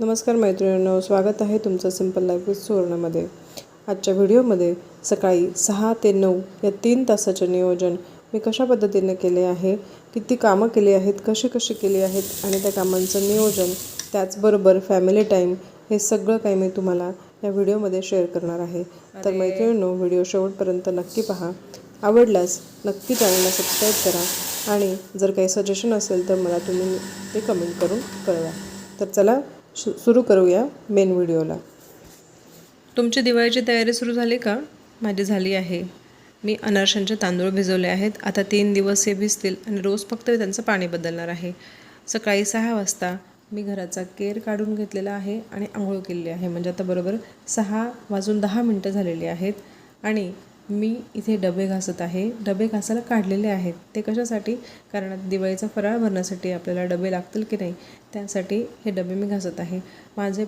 नमस्कार मैत्रिणींनो स्वागत आहे तुमचं सिंपल लाईफ विथ सुवर्णामध्ये. आजच्या व्हिडिओमध्ये सकाळी सहा ते नऊ या तीन तासाचे नियोजन मी कशा पद्धतीने केले आहे किती कामं केली आहेत कशी कशी केली आहेत आणि त्या कामांचं नियोजन त्याचबरोबर फॅमिली टाईम हे सगळं काही मी तुम्हाला या व्हिडिओमध्ये शेअर करणार आहे. तर मैत्रिणींनो व्हिडिओ शेवटपर्यंत नक्की पहा. आवडल्यास नक्की चॅनलला सबस्क्राईब करा आणि जर काही सजेशन असेल तर मला तुम्ही ते कमेंट करून कळवा. तर चला शु सुरू करूया मेन व्हिडिओला तुमची दिवाळीची तयारी सुरू झाली का? माझी झाली आहे. मी अनारशांचे तांदूळ भिजवले आहेत. आता तीन दिवस हे भिजतील आणि रोज फक्त त्यांचं पाणी बदलणार आहे. सकाळी सहा वाजता मी घराचा केर काढून घेतलेला आहे आणि आंघोळ केलेली आहे. म्हणजे आता बरोबर सहा वाजून दहा मिनटं झालेली आहेत आणि मी इथे डबे घासत आहे. डबे घासायला काढलेले आहेत. ते कशासाठी? कारण दिवाळीचा फराळ भरण्यासाठी आपल्याला डबे लागतील की नाही त्यासाठी हे डबे मी घासत आहे. माझे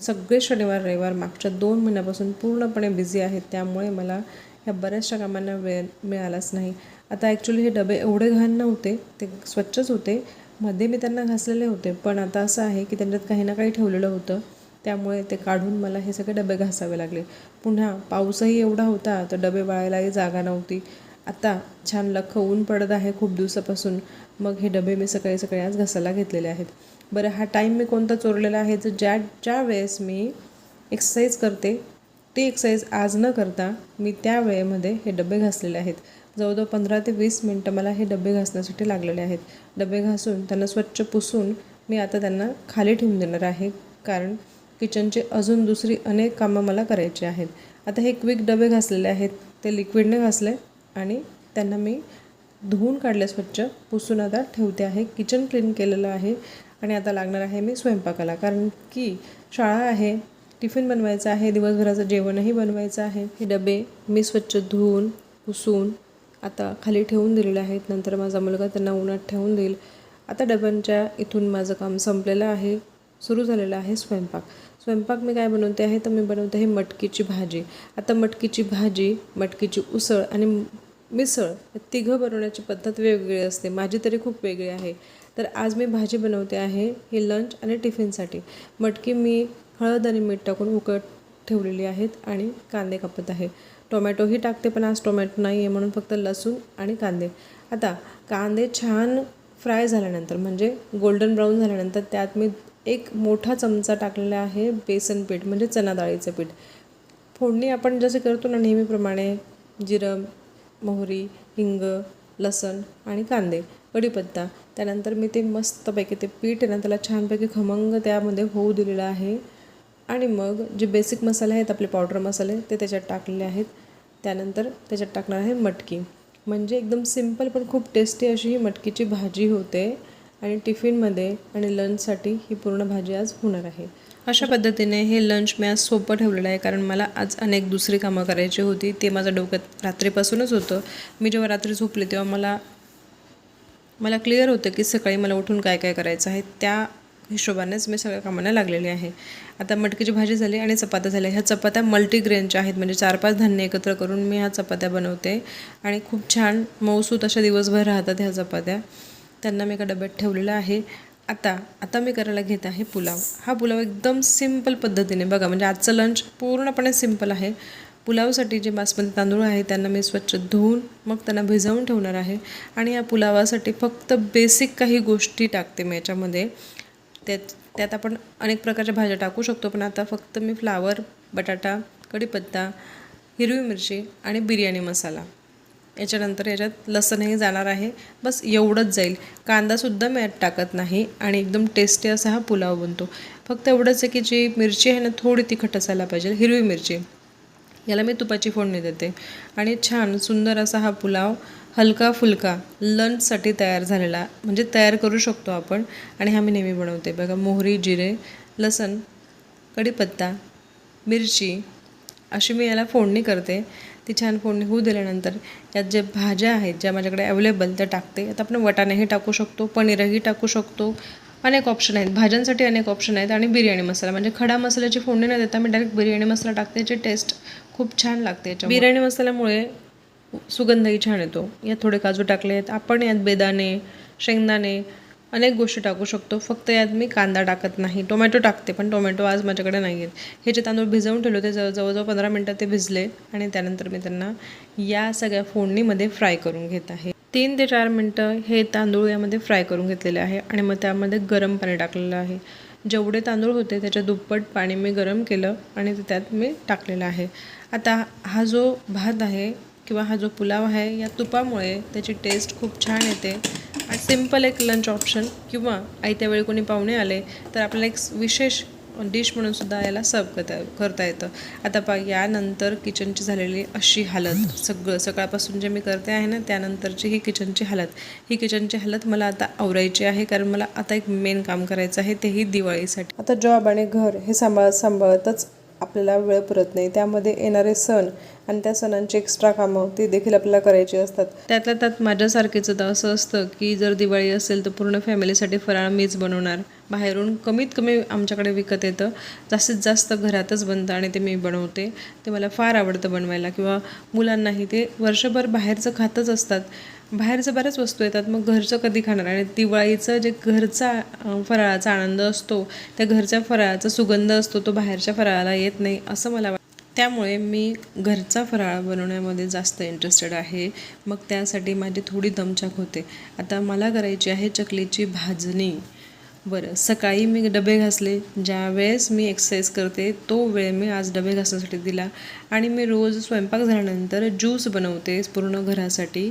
सगळे शनिवार रविवार मागच्या दोन महिन्यापासून पूर्णपणे बिझी आहेत. त्यामुळे मला ह्या बऱ्याचशा कामांना वेळ मिळालाच नाही. आता ॲक्च्युली हे डबे एवढे घाण नव्हते. ते स्वच्छच होते. मध्ये मी त्यांना घासलेले होते. पण आता असं आहे की त्यांच्यात काही ना काही ठेवलेलं होतं. त्यामुळे ते काढून मला हे सगळे डबे घासावे लागले. पुन्हा पाऊसही एवढा होता तर डबे वाळायलाही जागा नव्हती. आता छान लख ऊन पडत आहे खूप दिवसापासून. मग हे डबे मी सकाळी सकाळी आज घासायला घेतलेले आहेत. बरं हा टाईम मी कोणता चोरलेला आहे? तर ज्या ज्या वेळेस मी एक्सरसाइज करते ती एक्सरसाइज आज न करता मी त्या वेळेमध्ये हे डबे घासलेले आहेत. जवळजवळ पंधरा ते वीस मिनटं मला हे डबे घासण्यासाठी लागलेले आहेत. डबे घासून त्यांना स्वच्छ पुसून मी आता त्यांना खाली ठेवून देणार आहे. कारण किचनचे अजून दुसरी अनेक कामं मला करायची आहेत. आता हे क्विक डबे घासलेले आहेत. ते लिक्विडने घासले आणि त्यांना मी धुवून काढले स्वच्छ. पुसून आता ठेवते आहे. किचन क्लीन केलेलं आहे आणि आता लागणार आहे मी स्वयंपाकाला. कारण की शाळा आहे टिफिन बनवायचं आहे दिवसभराचं जेवणही बनवायचं आहे. हे डबे मी स्वच्छ धुवून पुसून आता खाली ठेवून दिलेले आहेत. नंतर माझा मुलगा त्यांना उन्हात ठेवून देईल. आता डब्यांच्या इथून माझं काम संपलेलं आहे. सुरू झालेलं आहे स्वयंपाक. स्वयंपाक मी काय बनवते आहे? तर मी बनवते आहे मटकीची भाजी. आता मटकीची भाजी मटकीची उसळ आणि मिसळ तिघं बनवण्याची पद्धत वेगवेगळी असते. माझी तरी खूप वेगळी आहे. तर आज मी भाजी बनवते आहे ही लंच आणि टिफिनसाठी मटकी मी हळद आणि मीठ टाकून उकळत ठेवलेली आहेत आणि कांदे कापत आहे. टोमॅटोही टाकते पण आज टोमॅटो नाही आहे म्हणून फक्त लसूण आणि कांदे. आता कांदे छान फ्राय झाल्यानंतर म्हणजे गोल्डन ब्राऊन झाल्यानंतर त्यात मी एक मोठा चमचा टाकलेला आहे बेसन पीठ म्हणजे चना डाळीचं पीठ. फोडणी आपण जसे करतो ना नेहमीप्रमाणे जिरं मोहरी हिंग लसण आणि कांदे कढीपत्ता. त्यानंतर मी ते मस्तपैकी ते पीठ आहे ना त्याला छानपैकी खमंग त्यामध्ये होऊ दिलेलं आहे. आणि मग जे बेसिक मसाले आहेत आपले पावडर मसाले ते त्याच्यात टाकलेले आहेत. त्यानंतर त्याच्यात टाकणार आहे मटकी. म्हणजे एकदम सिंपल पण खूप टेस्टी अशी ही मटकीची भाजी होते. आणि टिफिनमध्ये आणि लंचसाठी ही पूर्ण भाजी आज होणार आहे. अशा पद्धतीने हे लंच मी आज सोपं ठेवलेलं आहे कारण मला आज अनेक दुसरी कामं करायची होती. ते माझ्या डोक्यात रात्रीपासूनच होतं. मी जेव्हा रात्री झोपले तेव्हा मला मला क्लिअर होतं की सकाळी मला उठून काय काय करायचं आहे. त्या हिशोबानेच मी सगळ्या कामांना लागलेली आहे. आता मटकीची भाजी झाली आणि चपात्या झाल्या. ह्या चपात्या मल्टीग्रेनच्या आहेत. म्हणजे चार पाच धान्य एकत्र करून मी ह्या चपात्या बनवते. आणि खूप छान मऊसूत अशा दिवसभर राहतात ह्या चपात्या. त्यांना मी एका डब्यात ठेवलेलं आहे. आता आता मी करायला घेत आहे पुलाव. हा पुलाव एकदम सिंपल पद्धतीने बघा म्हणजे आजचं लंच पूर्णपणे सिंपल आहे. पुलावसाठी जे बासमती तांदूळ आहे त्यांना मी स्वच्छ धुवून मग त्यांना भिजवून ठेवणार आहे. आणि या पुलावासाठी फक्त बेसिक काही गोष्टी टाकते मी याच्यामध्ये. त्यात त्यात आपण अनेक प्रकारच्या भाज्या टाकू शकतो पण आता फक्त मी फ्लावर बटाटा कढीपत्ता हिरवी मिरची आणि बिर्याणी मसाला. याच्यानंतर याच्यात लसणही जाणार आहे. बस एवढंच जाईल. कांदासुद्धा मी यात टाकत नाही आणि एकदम टेस्टी असा हा पुलाव बनतो. फक्त एवढंच आहे की जी मिरची आहे ना थोडी तिखट असायला पाहिजे. हिरवी मिरची. याला मी तुपाची फोडणी देते. आणि छान सुंदर असा हा पुलाव हलका फुलका लंचसाठी तयार झालेला. म्हणजे तयार करू शकतो आपण. आणि हा मी नेहमी बनवते. बघा मोहरी जिरे लसण कढीपत्ता मिरची अशी मी याला फोडणी करते. ती छान फोडणी होऊ दिल्यानंतर यात जे भाज्या आहेत ज्या माझ्याकडे अवेलेबल त्या टाकते. आता आपण वटाणेही टाकू शकतो पनीरही टाकू शकतो. अनेक ऑप्शन आहेत. भाज्यांसाठी अनेक ऑप्शन आहेत आणि बिर्याणी मसाला. म्हणजे खडा मसाल्याची फोडणी न देता मी डायरेक्ट बिर्याणी मसाला टाकते. याची टेस्ट खूप छान लागते याच्या बिर्याणी मसाल्यामुळे सुगंधही छान येतो. यात थोडे काजू टाकले आहेत आपण यात बेदाणे शेंगदाणे अनेक गोष्टी टाकू शकतो. फक्त यात मी कांदा टाकत नाही. टोमॅटो टाकते पण टोमॅटो आज माझ्याकडे नाही आहेत हे जे तांदूळ भिजवून ठेवले होते जवळ जवळजवळ पंधरा मिनटं ते भिजले आणि त्यानंतर मी त्यांना या सगळ्या फोडणीमध्ये फ्राय करून घेत आहे. तीन ते चार मिनटं हे तांदूळ यामध्ये फ्राय करून घेतलेले आहे आणि मग त्यामध्ये गरम पाणी टाकलेलं आहे. जेवढे तांदूळ होते त्याच्या दुप्पट पाणी मी गरम केलं आणि ते त्यात मी टाकलेलं आहे. आता हा जो भात आहे किंवा हा जो पुलाव आहे या तुपामुळे त्याची टेस्ट खूप छान येते. सिंपल एक लंच ऑप्शन किंवा आयत्या वेळी कोणी पाहुणे आले तर आपल्याला एक विशेष डिश म्हणून सुद्धा याला सर्व करता करता येतं. आता पा यानंतर किचनची झालेली अशी हालत. सगळं सकाळपासून जे मी करते आहे ना त्यानंतरची ही किचनची हालत. ही किचनची हालत मला आता आवरायची आहे कारण मला आता एक मेन काम करायचं आहे तेही दिवाळीसाठी. आता जॉब आणि घर हे सांभाळत सांभाळतच आपल्याला वेळ पुरत नाही. त्यामध्ये येणारे सण आणि त्या सणांची एक्स्ट्रा कामं ती देखील आपल्याला करायची असतात. त्यातल्या त्यात माझ्यासारखेच तर असं असतं की जर दिवाळी असेल तर पूर्ण फॅमिलीसाठी फराळ मीच बनवणार. बाहेरून कमीत कमी आमच्याकडे विकत येतं. जास्तीत जास्त घरातच बनतं आणि ते मी बनवते. ते मला फार आवडतं बनवायला किंवा मुलांनाही ते वर्षभर बाहेरचं खातच असतात. बाहेरचं बऱ्याच वस्तू येतात. मग घरचं कधी खाणार? आणि दिवाळीचं जे घरचा फराळाचा आनंद असतो त्या घरच्या फराळाचा सुगंध असतो तो बाहेरच्या फराळाला येत नाही असं मला वाटतं. त्यामुळे मी घरचा फराळ बनवण्यामध्ये जास्त इंटरेस्टेड आहे. मग त्यासाठी माझी थोडी दमछाक होते. आता मला करायची आहे चकलीची भाजणी. बरं सकाळी मी डबे घासले. ज्या वेळेस मी एक्सरसाइज करते तो वेळ मी आज डबे घासण्यासाठी दिला. आणि मी रोज स्वयंपाक झाल्यानंतर ज्यूस बनवते पूर्ण घरासाठी.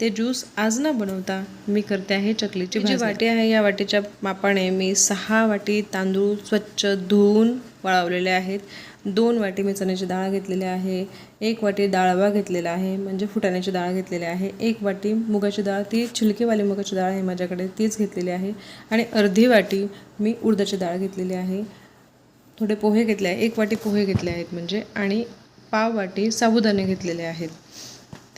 ते ज्यूस आज न बनवता मी करते आहे चकलीची जी वाटी आहे या वाटीच्या मापाने मी सहा वाटी तांदूळ स्वच्छ धुवून वाळवलेले आहेत. दोन वाटी मी चण्याची डाळ घेतलेली आहे. एक वाटी डाळवा घेतलेला आहे म्हणजे फुटाण्याची डाळ घेतलेली आहे. एक वाटी मुगाची डाळ ती छिलकेवाली मुगाची डाळ आहे माझ्याकडे तीच घेतलेली आहे. आणि अर्धी वाटी मी उडदाची डाळ घेतलेली आहे. थोडे पोहे घेतले आहे एक वाटी पोहे घेतले आहेत म्हणजे आणि पाव वाटी साबुदाणे घेतलेले आहेत.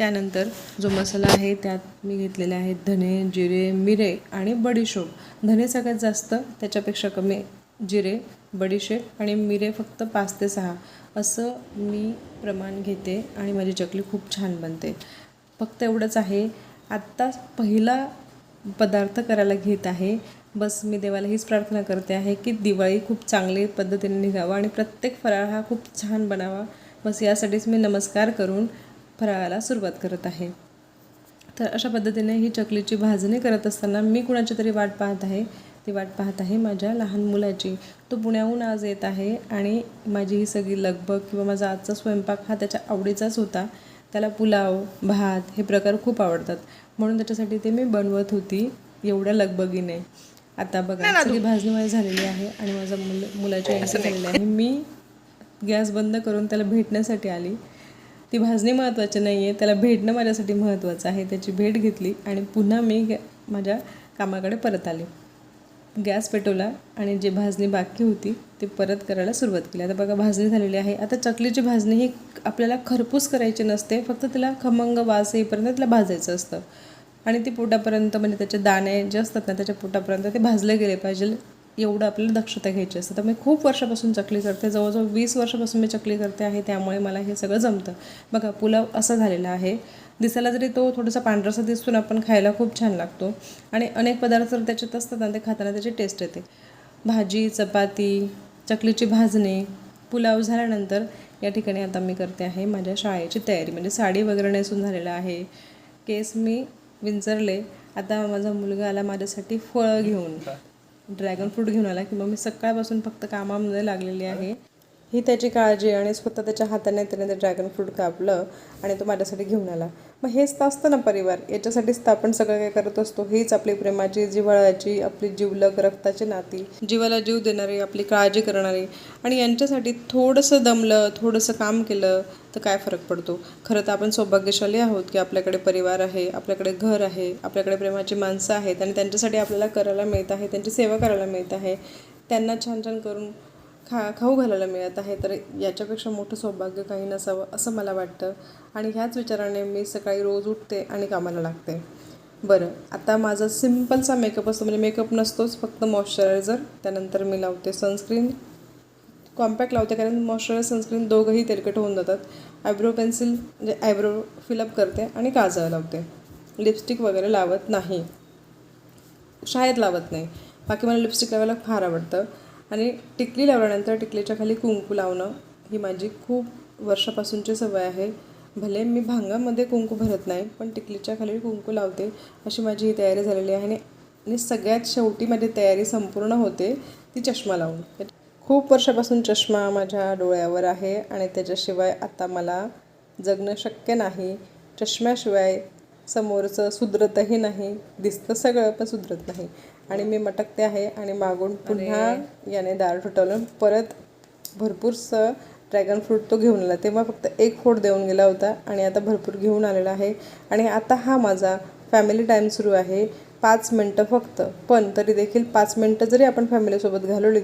त्यानंतर जो मसाला आहे त्यात मी घेतलेले आहेत धने जिरे मिरे आणि बडीशोप. धने सगळ्यात जास्त त्याच्यापेक्षा कमी जिरे बडीशेप आणि मिरे फक्त पाच ते सहा. असं मी प्रमाण घेते आणि माझी चकली खूप छान बनते. फक्त एवढंच आहे आत्ता पहिला पदार्थ करायला घेत आहे. बस मी देवाला हीच प्रार्थना करते आहे की दिवाळी खूप चांगली पद्धतीने निघावं आणि प्रत्येक फराळ हा खूप छान बनावा. बस यासाठीच मी नमस्कार करून फराळाला सुरुवात करत आहे. तर अशा पद्धतीने ही चकलीची भाजणी करत असताना मी कुणाची तरी वाट पाहत आहे. ती वाट पाहत आहे माझ्या लहान मुलाची. तो पुण्याहून आज येत आहे आणि माझी ही सगळी लगबग किंवा माझा आजचा स्वयंपाक हा त्याच्या आवडीचाच होता. त्याला पुलाव भात हे प्रकार खूप आवडतात. म्हणून त्याच्यासाठी ते मी बनवत होती एवढ्या लगबगीने. आता बघा सगळी भाजणी माझी झालेली आहे आणि माझा मुल मुलाची झालेली आहे. मी गॅस बंद करून त्याला भेटण्यासाठी आली. ती भाजणी महत्त्वाची नाही आहे त्याला भेटणं माझ्यासाठी महत्त्वाचं आहे. त्याची भेट घेतली आणि पुन्हा मी माझ्या कामाकडे परत आले. गॅस पेटवला आणि जी भाजणी बाकी होती ते परत करायला सुरुवात केली. आता बघा भाजणी झालेली आहे. आता चकलीची भाजणी ही आपल्याला खरपूस करायची नसते. फक्त तिला खमंग वास येईपर्यंत तिला भाजायचं असतं. आणि ती पोटापर्यंत म्हणजे त्याचे दाणे जे असतात ना त्याच्या पोटापर्यंत ते भाजले गेले पाहिजे. एवढं आपल्याला दक्षता घ्यायची असते. तर मी खूप वर्षापासून चकली करते. जवळजवळ वीस वर्षापासून मी चकली करते आहे त्यामुळे मला हे सगळं जमतं. बघा पुलाव असा झालेला आहे. दिसायला जरी तो थोडासा पांढरासा दिसतो ना पण खायला खूप छान लागतो. आणि अनेक पदार्थ जर त्याच्यात असतात ना ते खाताना त्याची टेस्ट येते. भाजी चपाती चकलीची भाजणी पुलाव झाल्यानंतर या ठिकाणी आता मी करते आहे माझ्या शाळेची तयारी. म्हणजे साडी वगैरे नेसून झालेलं आहे. केस मी विंचरले. आता माझा मुलगा आला माझ्यासाठी फळं घेऊन. ड्रॅगन फ्रूट घेऊन आला की मग मी सकाळपासून फक्त कामामध्ये लागलेली आहे. ही त्याची काळजी आणि स्वतः त्याच्या हाताने त्याने ते ड्रॅगन फ्रूट कापलं आणि तो माझ्यासाठी घेऊन आला. मग हेच तर असतं ना परिवार. याच्यासाठीच तर आपण सगळं काय करत असतो. हेच आपली प्रेमाची जिव्हाळ्याची आपली जीवलग रक्ताची नाती. जीवाला जीव देणारी आपली काळजी करणारी. आणि यांच्यासाठी थोडंसं दमलं थोडंसं काम केलं तर काय फरक पडतो? खरं तर आपण सौभाग्यशाली आहोत की आपल्याकडे परिवार आहे आपल्याकडे घर आहे आपल्याकडे प्रेमाची माणसं आहेत आणि त्यांच्यासाठी आपल्याला करायला मिळत आहे त्यांची सेवा करायला मिळत आहे. त्यांना छान छान करून खा खाऊ घालायला मिळत आहे तर याच्यापेक्षा मोठं सौभाग्य काही नसावं असं मला वाटतं. आणि ह्याच विचाराने मी सकाळी रोज उठते आणि कामाला लागते. बरं आता माझा सिम्पलचा मेकअप असतो म्हणजे मेकअप नसतोच फक्त मॉइश्चरायझर त्यानंतर मी लावते सनस्क्रीन. कॉम्पॅक्ट लावते कारण मॉइश्चरायझर सनस्क्रीन दोघंही तेलकट होऊन जातात. आयब्रो पेन्सिल म्हणजे आयब्रो फिलअप करते आणि काजळ लावते. लिपस्टिक वगैरे लावत नाही. शाळेत लावत नाही. बाकी मला लिपस्टिक लावायला फार आवडतं. आणि टिकली लावल्यानंतर टिकलीच्या खाली कुंकू लावणं ही माझी खूप वर्षापासूनची सवय आहे. भले मी भांगामध्ये कुंकू भरत नाही पण टिकलीच्या खाली कुंकू लावते अशी माझी ही तयारी झालेली आहे आणि सगळ्यात शेवटी माझी तयारी संपूर्ण होते ती चष्मा लावून. खूप वर्षापासून चष्मा माझ्या डोळ्यावर आहे आणि त्याच्याशिवाय आता मला जगणं शक्य नाही. चष्म्याशिवाय समोरचं सुधरतही नाही दिसतं सगळं पण सुधरत नाही. आणि मी मटकते आहे आणि मागून पुन्हा याने दार ठुटवलं परत भरपूरसं ड्रॅगन फ्रूट तो घेऊन आला. तेव्हा फक्त एक फोड देऊन गेला होता आणि आता भरपूर घेऊन आलेला आहे. आणि आता हा माझा फॅमिली टाईम सुरू आहे. पाच मिनटं फक्त. पण तरी देखील पाच मिनटं जरी आपण फॅमिलीसोबत घालवली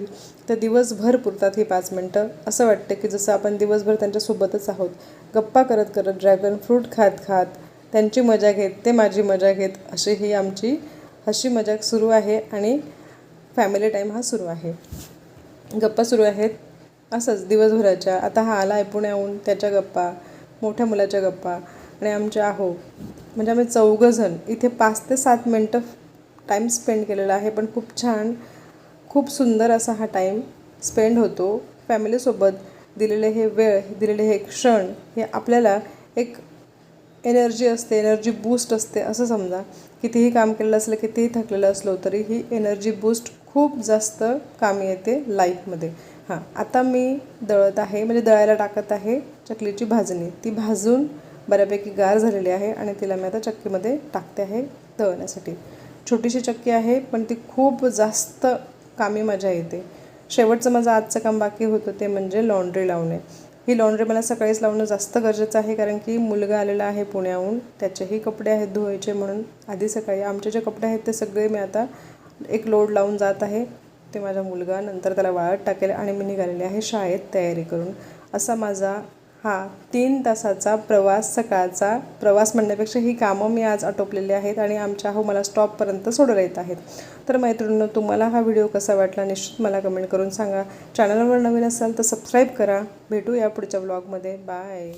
तर दिवसभर पुरतात ही पाच मिनटं. असं वाटतं की जसं आपण दिवसभर त्यांच्यासोबतच आहोत. गप्पा करत करत ड्रॅगन फ्रूट खात खात त्यांची मजा घेत ते माझी मजा घेत अशी ही आमची हशी मजाक सुरू आहे आणि फॅमिली टाईम हा सुरू आहे. गप्पा सुरू आहेत. असंच दिवसभराच्या. आता हा आला आहे पुण्याहून त्याच्या गप्पा मोठ्या मुलाच्या गप्पा आणि आमच्या आहो. म्हणजे आम्ही चौघंजण. इथे पाच ते सात मिनटं टाईम स्पेंड केलेला आहे पण खूप छान खूप सुंदर असा हा टाईम स्पेंड होतो. फॅमिलीसोबत दिलेले हे वेळ दिलेले हे क्षण हे आपल्याला एक एनर्जी असते एनर्जी बूस्ट असते असं समजा. कितीही काम केलेलं असलं कितीही थकलेलं असलो तरी ही एनर्जी बूस्ट खूप जास्त कामी येते लाईफमध्ये. हां आता मी दळत आहे म्हणजे दळायला टाकत आहे चकलीची भाजणी. ती भाजून बऱ्यापैकी गार झालेली आहे आणि तिला मी आता चक्कीमध्ये टाकते आहे दळण्यासाठी. छोटीशी चक्की आहे पण ती खूप जास्त कामी मजा येते. शेवटचं माझं आजचं काम बाकी होतं ते म्हणजे लॉन्ड्री लावणे. ही लॉन्ड्री मला सकाळीच लावणं जास्त गरजेचं आहे कारण की मुलगा आलेला आहे पुण्याहून. त्याचेही कपडे आहेत धुवायचे म्हणून. आधी सकाळी आमचे जे कपडे आहेत ते सगळे मी आता एक लोड लावून जात आहे. ते माझा मुलगा नंतर त्याला वाळत टाकेल आणि मी निघालेले आहे शाळेत तयारी करून. असा माझा हा तीन तासाचा प्रवास सकाळचा प्रवास म्हणण्यापेक्षा ही कामं मी आज आटोपलेली आहेत आणि आमच्या हो मला स्टॉपपर्यंत सोडला येत आहेत. तर मैत्रिणींनो तुम्हाला हा व्हिडिओ कसा वाटला निश्चित मला कमेंट करून सांगा. चॅनलवर नवीन असाल तर सबस्क्राईब करा. भेटूया पुढच्या ब्लॉगमध्ये बाय